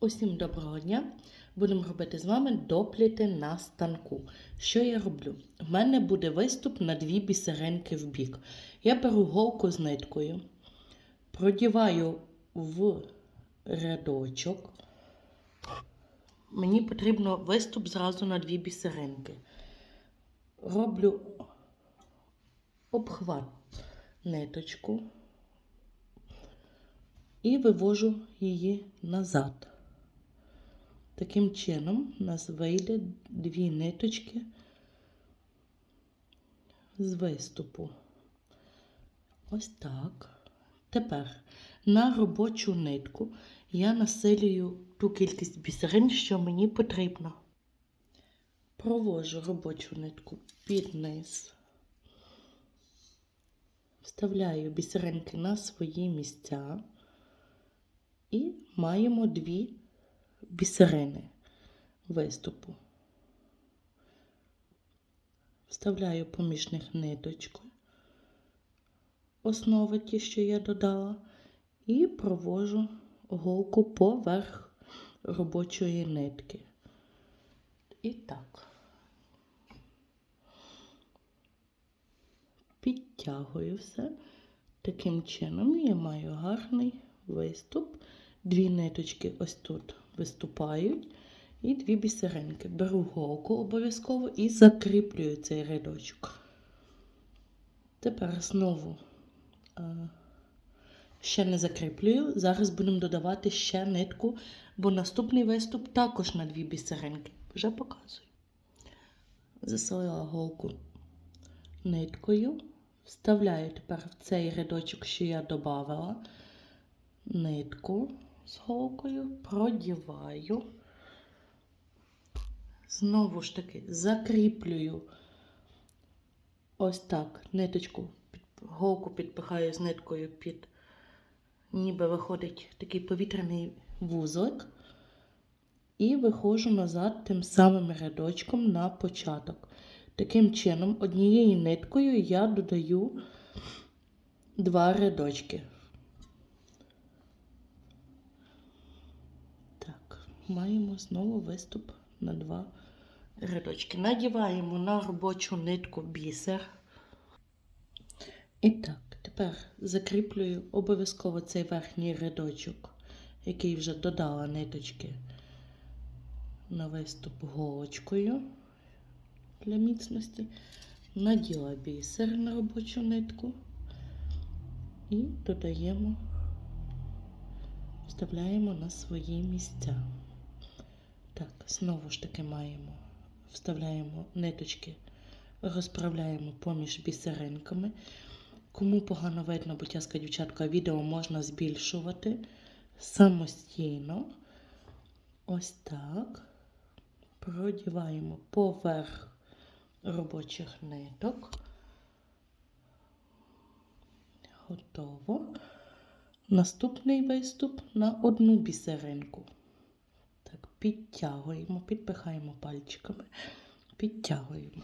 Усім доброго дня! Будемо робити з вами допліти на станку. Що я роблю? В мене буде виступ на дві бісеринки в бік. Я беру голку з ниткою, продіваю в рядочок. Мені потрібно виступ зразу на дві бісеринки. Роблю обхват ниточку і вивожу її назад. Таким чином у нас вийде дві ниточки з виступу. Ось так. Тепер на робочу нитку я насилюю ту кількість бісерин, що мені потрібно. Провожу робочу нитку під низ. Вставляю бісеринки на свої місця і маємо дві бісерини виступу. Вставляю поміж них ниточку, основи ті, що я додала, і провожу голку поверх робочої нитки. І так. Підтягую все. Таким чином я маю гарний виступ. Дві ниточки ось тут виступають. І дві бісеринки. Беру голку обов'язково і закріплюю цей рядочок. Тепер знову а, ще не закріплюю. Зараз будемо додавати ще нитку, бо наступний виступ також на дві бісеринки. Вже показую. Засоїла голку ниткою. Вставляю тепер в цей рядочок, що я додавала, нитку з голкою, продіваю. Знову ж таки закріплюю ось так ниточку, голку підпихаю з ниткою під, ніби виходить такий повітряний вузлик. І виходжу назад тим самим рядочком на початок. Таким чином, однією ниткою я додаю два рядочки. Так, маємо знову виступ на два рядочки. Надіваємо на робочу нитку бісер. І так, тепер закріплюю обов'язково цей верхній рядочок, який вже додала ниточки на виступ голочкою для міцності. Наділа бісер на робочу нитку і додаємо, вставляємо на свої місця. Так, знову ж таки маємо, вставляємо ниточки, розправляємо поміж бісеринками. Кому погано видно, будь ласка, дівчатка, відео можна збільшувати самостійно. Ось так. Продіваємо поверх робочих ниток. Готово. Наступний виступ на одну бісеринку. Підтягуємо, підпихаємо пальчиками, підтягуємо.